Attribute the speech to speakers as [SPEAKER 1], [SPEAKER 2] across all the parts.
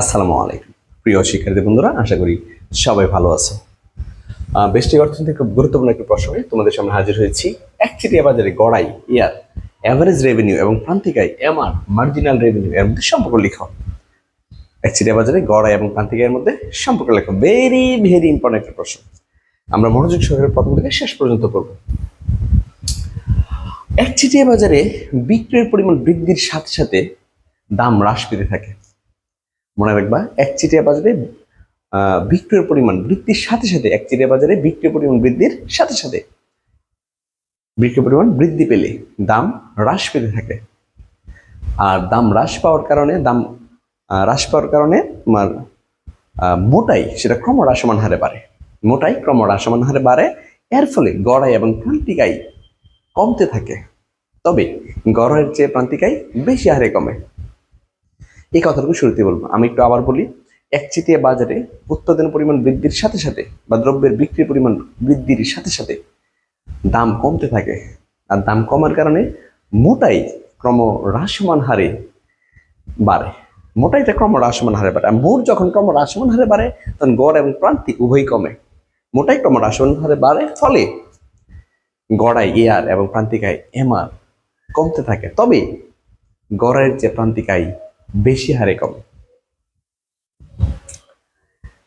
[SPEAKER 1] আসসালামু আলাইকুম। প্রিয় শিক্ষার্থী বন্ধুরা, আশা করি সবাই ভালো আছো বেশটি অর্থনীতি খুব গুরুত্বপূর্ণ একটি প্রসঙ্গে তোমাদের সামনে হাজির হয়েছি। একচেটিয়া বাজারে গড়াই, ইয়ার অ্যাভারেজ রেভিনিউ এবং প্রান্তিকায় এমআর মার্জিনাল রেভিনিউ এর মধ্যে সম্পর্ক লিখো। একচেটিয়া বাজারে গড়াই এবং প্রান্তিকায়ের মধ্যে সম্পর্ক লেখো। ভেরি ভেরি ইম্পর্টেন্ট একটা প্রশ্ন। আমরা মনোযোগ সহকারে প্রথম থেকে শেষ পর্যন্ত পড়ব। একচেটিয়া বাজারে বিক্রয়ের পরিমাণ বৃদ্ধির সাথে সাথে দাম হ্রাস পেতে থাকে। মনে রাখবা একচেটিয়া বাজারে বিক্রয়ের পরিমাণ বৃদ্ধির সাথে সাথে একচেটিয়া বাজারে বিক্রয়ের পরিমাণ বৃদ্ধির সাথে সাথে। বিক্রয় পরিমাণ বৃদ্ধি পেলে দাম হ্রাস পেতে থাকে। আর দাম হ্রাস পাওয়ার কারণে, দাম হ্রাস পাওয়ার কারণে তোমার মোটাই সেটা ক্রমহ্রাসমান হারে বাড়ে। মোটাই ক্রমহ্রাসমান হারে বাড়ে, এর ফলে গড়াই এবং প্রান্তিকাই কমতে থাকে। তবে গড়ের চেয়ে প্রান্তিকাই বেশি হারে কমে। এই কথাটুকু শুরুতে বলব। আমি একটু আবার বলি একচেটিয়া বাজারে উৎপাদনের পরিমাণ বৃদ্ধির সাথে সাথে বা দ্রব্যের বিক্রির পরিমাণ বৃদ্ধির সাথে সাথে দাম কমতে থাকে। আর দাম কমার কারণে মোটাই ক্রম হ্রাসমান হারে বাড়ে। মোটাইটা ক্রম হ্রাসমান হারে বাড়ে। আর মোট যখন ক্রম হ্রাসমান হারে বাড়ে, তখন গড় এবং প্রান্তিক উভয়ই কমে। মোটাই ক্রম হ্রাসমান হারে বাড়ে, ফলে গড়াই এয়ার এবং প্রান্তিকায় এমআর কমতে থাকে। তবে গড়ের যে প্রান্তিকায় বেশি হারে কমে।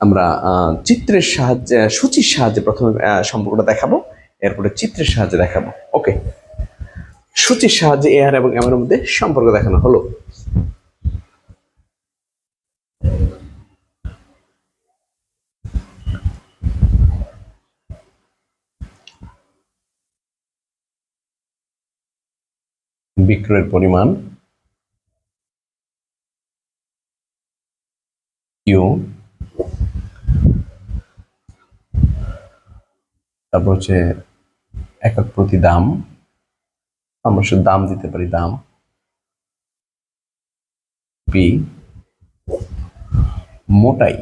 [SPEAKER 1] আমরা চিত্রের সাহায্যে, সূচির সাহায্যে প্রথমে সম্পর্কটা দেখাবো, এরপরে চিত্রের সাহায্যে দেখাবো। ওকে? সূচির সাহায্যে এআর এবং এম এর মধ্যে সম্পর্ক দেখানো হলো। বিক্রয়ের পরিমাণ তারপর হচ্ছে একক প্রতি দাম। আমরা শুধু দাম দিতে পারি, দাম। পি। মোটাই।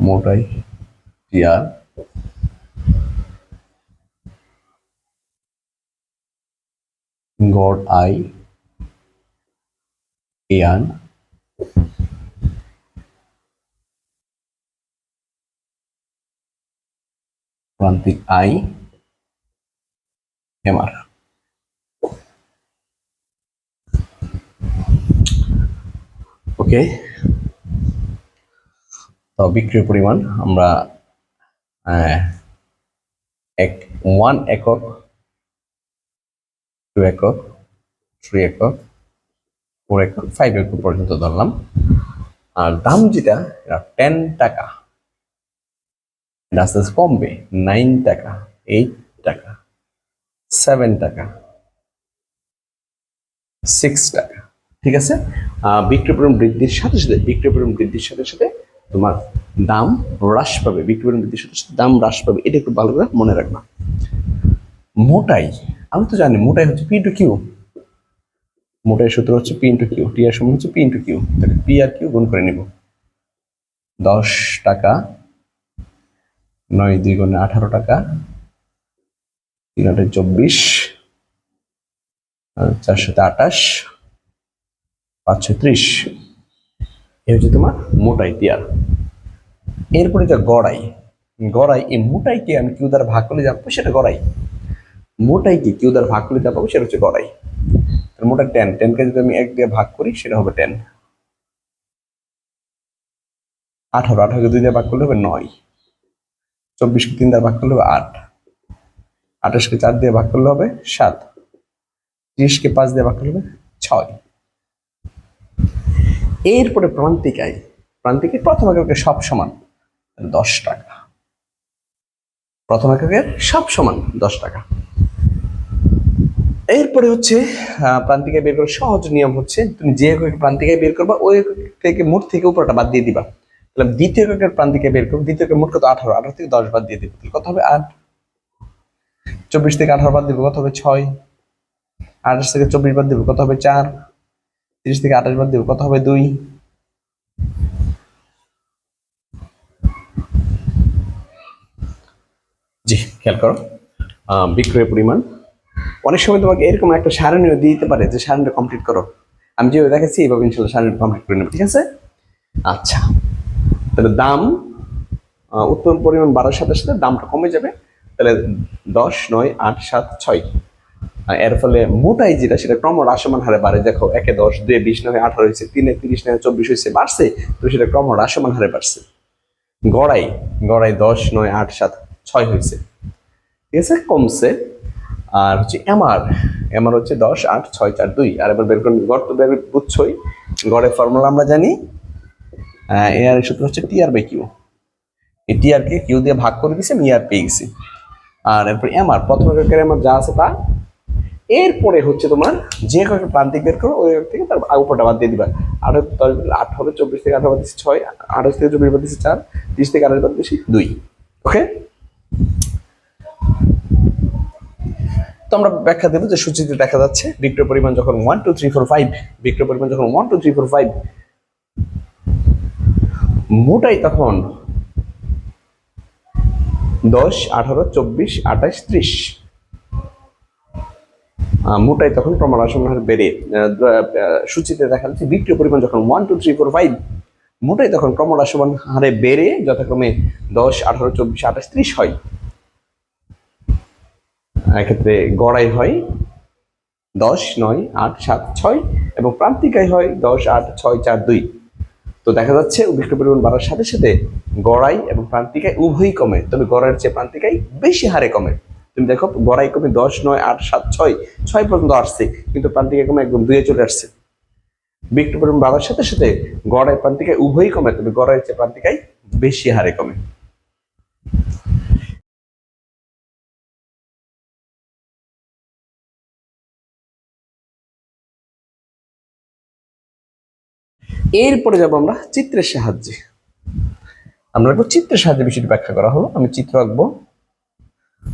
[SPEAKER 1] মোটাই টিআর গড় আই। এয়ান প্রান্তিক আই এমআর ওকে তো বিক্রির পরিমাণ, আমরা এক ওয়ান একক টু একক থ্রি একক ফোর একক ফাইভ একক পর্যন্ত ধরলাম। আর দাম যেটা টেন টাকা। আস্তে আস্তে কমবে নাইন টাকা এইট টাকা সেভেন টাকা সিক্স টাকা। ঠিক আছে? আহ, বিক্রয় পরিমাণ বৃদ্ধির সাথে সাথে বিক্রয় পরিমাণ বৃদ্ধির সাথে সাথে তোমার দাম হ্রাস পাবে। বিক্রয় পরিমাণ বৃদ্ধির সাথে সাথে দাম হ্রাস পাবে। এটা একটু ভালো করে মনে রাখবা। মোটাই আমি তো জানি মোটাই হচ্ছে পি টু কিউ মোটাই সূত্র হচ্ছে পি ইন্টু কিউ টি এর সমান হচ্ছে পি ইন্টু কিউ তাহলে পি আর কিউ গুণ করে নিব। দশ টাকা, নয় দুই গুণে আঠারো টাকা, তিন আটে চব্বিশ, আর চার সাথে আঠাশ পাঁচশো ত্রিশ। এ হচ্ছে তোমার মোটাই টিয়ার এরপরে যা গড়াই গড়াই, এই মোটাইকে আমি কিউ দ্বারা ভাগ করলে যা পাবো সেটা গড়াই। মোটাইকে কিউ দ্বারা ভাগ করলে যা পাবো সেটা হচ্ছে গড়াই। মোটা টেন টেনকে যদি আমি এক দিয়ে ভাগ করি, সেটা হবে টেন আঠারো, আঠারোকে দুই দিয়ে ভাগ করলে হবে নয়। চব্বিশকে তিন দিয়ে ভাগ করলে হবে আট। আঠাশকে চার দিয়ে ভাগ করলে হবে সাত। ত্রিশকে পাঁচ দিয়ে ভাগ করলে হবে ছয়। এরপরে প্রান্তিকায়, প্রান্তিকে প্রথম এককে সব সমান দশ টাকা। প্রথম এককের সব সমান দশ টাকা। এরপরে হচ্ছে প্রান্তিকায় বের করার সহজ নিয়ম হচ্ছে তুমি যে একক প্রান্তিকায় বের করবা ওই থেকে মোট থেকে উপরটা বাদ দিয়ে দিবা। তাহলে দ্বিতীয় এককের প্রান্তিকায় বের করব দ্বিতীয় মোট কত? আঠারো। আঠারো থেকে দশ বাদ দিয়ে দিবো। তাহলে কত হবে? আট। চব্বিশ থেকে আঠারো বাদ দিব কত হবে? ছয়। আঠাশ থেকে চব্বিশ বাদ দিব কত হবে? চার। তিরিশ থেকে আঠাশ বাদ দিব কত হবে? দুই। জি খেয়াল করো। আহ, বিক্রয়ের পরিমাণ অনেক সময় তোমাকে এরকম একটা সারণীয় দিতে পারে যে সারণীটা কমপ্লিট করো। আমি যেভাবে দেখাচ্ছি, এইভাবে ইনশাল্লাহ সারাদিন কমপ্লিট করে নেব, ঠিক আছে? আচ্ছা। তাহলে দাম উৎপাদন পরিমাণ বাড়ার সাথে সাথে দামটা কমে যাবে। তাহলে দশ, নয়, আট, সাত, ছয়। এর ফলে মোটাই যেটা, সেটা ক্রম হ্রাসমান হারে বাড়ে। দেখো, একে দশ, দুয়ে বিশ, নয়, আঠারো হয়েছে, তিনে তিরিশ, নয়, চব্বিশ হয়েছে, বাড়ছে, তো সেটা ক্রম হ্রাসমান হারে বাড়ছে। গড়াই গড়াই দশ, নয়, আট, সাত, ছয় হয়েছে। ঠিক আছে? কমছে। আর হচ্ছে এমআর এমআর হচ্ছে দশ আট ছয় চার দুই। আর এবার বের করুন, গড় তো বের বুঝছই, গড়ের ফর্মুলা আমরা জানি। এর সূত্র হচ্ছে টি আর বাই কিউ এই টি আর কে কিউ দিয়ে ভাগ করে দিয়েছি, আমি আর পেয়ে গেছি। আর এরপর এমআর প্রথম এককের এমআর যা আছে তা। এরপরে হচ্ছে তোমার যে কয়েকটা প্রান্তিক বের করো, ওই থেকে তার উপরটা বাদ দিয়ে দিবা। আঠারো দশ আঠারো চব্বিশ থেকে আঠারো বাদ দিচ্ছি ছয়, আঠাশ থেকে চব্বিশ বাদ দিচ্ছি চার, তিরিশ থেকে আঠাশ বাদ দিচ্ছি দুই। ওকে তো আমরা ব্যাখ্যা দেবো যে সূচিতে দেখা যাচ্ছে বিক্রয় পরিমাণ যখন one two three four five বিক্রয় পরিমাণ যখন one two three four five মোটাই তখন দশ, আঠারো, চব্বিশ, আঠাশ, ত্রিশ। মোটাই তখন ক্রমহ্রাসমান হারে বেড়ে সূচিতে দেখা যাচ্ছে বিক্রয় পরিমাণ যখন one two three four five মোটাই তখন ক্রমহ্রাসমান হারে বেড়ে যথাক্রমে দশ, আঠারো, চব্বিশ, আঠাশ, ত্রিশ হয়। এক্ষেত্রে গড়াই হয় দশ, নয়, আট, সাত, ছয় এবং প্রান্তিকায় হয় দশ, আট, ছয়, চার, দুই। তো দেখা যাচ্ছে বিক্রয় পরিমাণ বাড়ার সাথে সাথে গড়াই এবং প্রান্তিকায় উভয়ই কমে। তবে গড়াইয়ের চেয়ে প্রান্তিকায় বেশি হারে কমে। তুমি দেখো, গড়াই কমে দশ, নয়, আট, সাত, ছয় ছয় পর্যন্ত আসছে, কিন্তু প্রান্তিকায় কমে একদম দুয়ে চলে আসছে। বিক্রয় পরিমাণ বাড়ার সাথে সাথে গড়াই প্রান্তিকায় উভয়ই কমে, তবে গড়াইয়ের চেয়ে প্রান্তিকায় বেশি হারে কমে। এরপরে যাব আমরা চিত্রের সাহায্যে। আমরা একটু চিত্রের সাহায্যে বিষয়টি ব্যাখ্যা করা হলো। আমি চিত্র আঁকবো।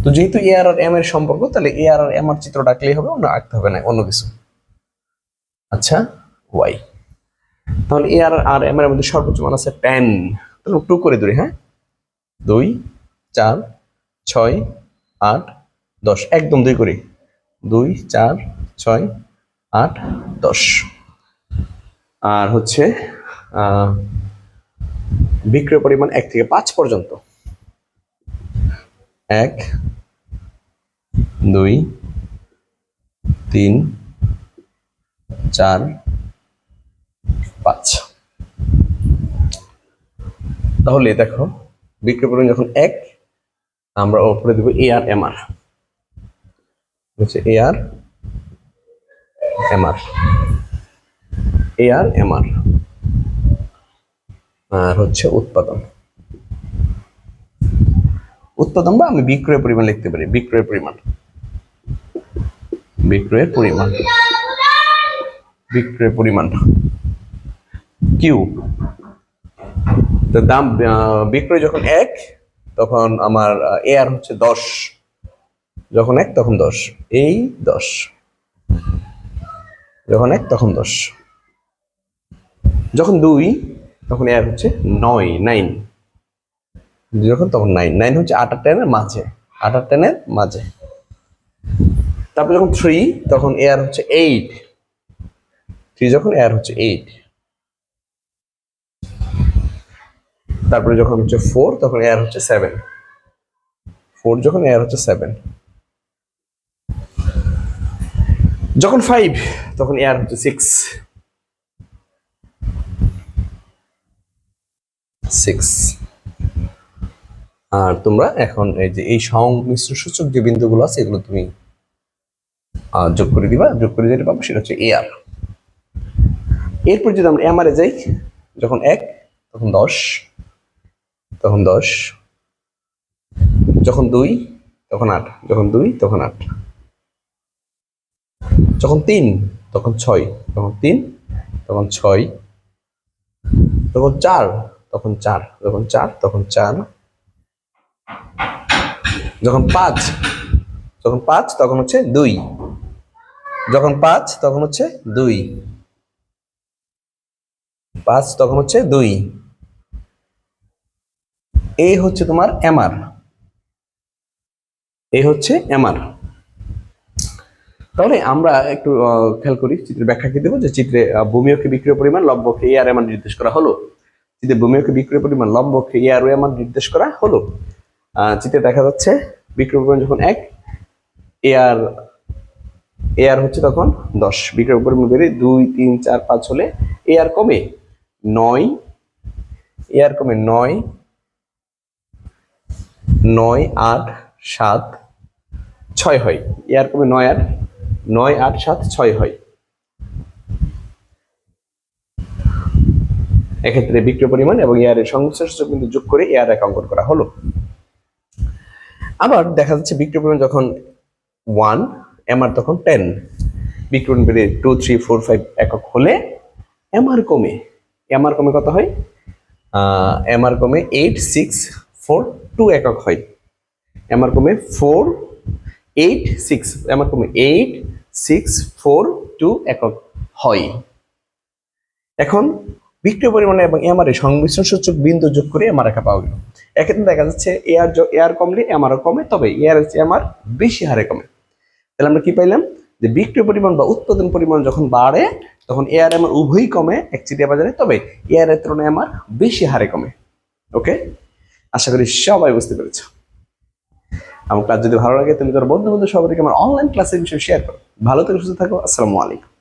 [SPEAKER 1] তো যেহেতু এ আর আর এম এর সম্পর্ক, তাহলে এ আর আর এম আর চিত্র ডাকলেই হবে, অন্য আঁকতে হবে না, অন্য কিছু। আচ্ছা ওয়াই তাহলে এ আর আর এম এর মধ্যে সর্বোচ্চ মান আছে টেন তাহলে টু করে ধরি হ্যাঁ? দুই, চার, ছয়, আট, দশ। একদম দুই করি। দুই, চার, ছয়, আট, দশ। আর হচ্ছে বিক্রয় পরিমাণ এক থেকে পাঁচ পর্যন্ত। এক, দুই, তিন, চার, পাঁচ। তাহলে দেখো, বিক্রয় পরিমাণ যখন এক, আমরা ওপরে দেবো এ আর এম আর হচ্ছে এ আর এম আর এ আর এম আর হচ্ছে উৎপাদন। উৎপাদন বা আমি বিক্রয়ের পরিমাণ লিখতে পারি, বিক্রয়ের পরিমাণ। বিক্রয়ের পরিমাণ। বিক্রয়ের পরিমাণ। কিউ তো দাম বিক্রয় যখন এক, তখন আমার এ আর হচ্ছে দশ। যখন এক, তখন দশ। এই দশ। যখন এক, তখন দশ। যখন দুই, তখন এর হচ্ছে নয় নাইন যখন তখন নাইন নাইন হচ্ছে আট আর টেনের মাঝে। আট আর টেনের মাঝে। তারপর যখন থ্রি তখন এয়ার হচ্ছে এইট থ্রি যখন এয়ার হচ্ছে এইট তারপরে যখন হচ্ছে ফোর তখন এয়ার হচ্ছে সেভেন ফোর যখন এয়ার হচ্ছে সেভেন যখন ফাইভ তখন এয়ার হচ্ছে সিক্স সিক্স আর তোমরা এখন এই যে এই সংমিশ্র সূচক যে বিন্দুগুলো আছে, এগুলো তুমি যোগ করে দিবা। যোগ করে যেটা পাবো সেটা হচ্ছে এআর এরপর যদি আমরা এমআরে যাই, যখন এক, তখন দশ তখন দশ, যখন দুই, তখন আট, যখন দুই, তখন আট। যখন তিন, তখন ছয় যখন তিন, তখন ছয়, তখন চার তখন চার, যখন চার, তখন চার। যখন পাঁচ যখন পাঁচ, তখন হচ্ছে দুই। যখন পাঁচ, তখন হচ্ছে দুই। পাঁচ, তখন হচ্ছে দুই। এই হচ্ছে তোমার এমআর। এই হচ্ছে এমআর। তাহলে আমরা একটু খেয়াল করি, চিত্রের ব্যাখ্যা কি দেবো? যে চিত্রে ভূমিয়কে বিক্রয় পরিমাণ লম্বকে এ আর মান নির্দেশ করা হলো। চিত্রে ভূমিয়কে বিক্রয় পরিমাণ লম্বকে এ আর এর মান নির্দেশ করা হলো। চিত্রে দেখা যাচ্ছে বিক্রয় পরিমাণ যখন এক, এ আর এ আর হচ্ছে তখন দশ। বিক্রয় পরিমাণ বেড়ে দুই, তিন, চার, পাঁচ হলে এ আর কমে নয়, এ আর কমে নয় নয়, আট, সাত, ছয় হয়। এ আর কমে নয় আট নয়, আট, সাত, ছয় হয়। এক্ষেত্রে বিক্রয় পরিমাণ এবং এয়ার এর সংশ্লিষ্ট বিন্দু যোগ করে এয়ার এক করা হলো। আবার দেখা যাচ্ছে বিক্রয় পরিমাণ যখন ওয়ান এমআর তখন টেন বিক্রয় বেড়ে টু থ্রি ফোর ফাইভ একক হলে এমআর কমে। এমআর কমে কত হয়? এমআর কমে এইট সিক্স ফোর টু একক হয়। এমআর কমে ফোর এইট সিক্স এমআর কমে এইট সিক্স ফোর টু একক হয়। এখন বিক্রয় পরিমাণে এবং এমআর এর সংমিশ্রণ সূচক বিন্দু যোগ করে এমআর একা পাওয়া গেল। এক্ষেত্রে দেখা যাচ্ছে এয়ার এয়ার কমলে এমআরও কমে, তবে এয়ার এমআর বেশি হারে কমে। তাহলে আমরা কি পাইলাম? যে বিক্রিয় পরিমাণ বা উৎপাদন পরিমাণ যখন বাড়ে, তখন এয়ার এমআর উভয়ই কমে একচিটিয়া বাজারে, তবে এয়ার এর তুলনায় এমআর বেশি হারে কমে। ওকে? আশা করি সবাই বুঝতে পেরেছ। আমার ক্লাস যদি ভালো লাগে, তুমি তোর বন্ধু বন্ধু সবাইকে আমার অনলাইন ক্লাসের বিষয়ে শেয়ার করো। ভালো থেকে, সুস্থ থাকো, আসসালামু আলাইকুম।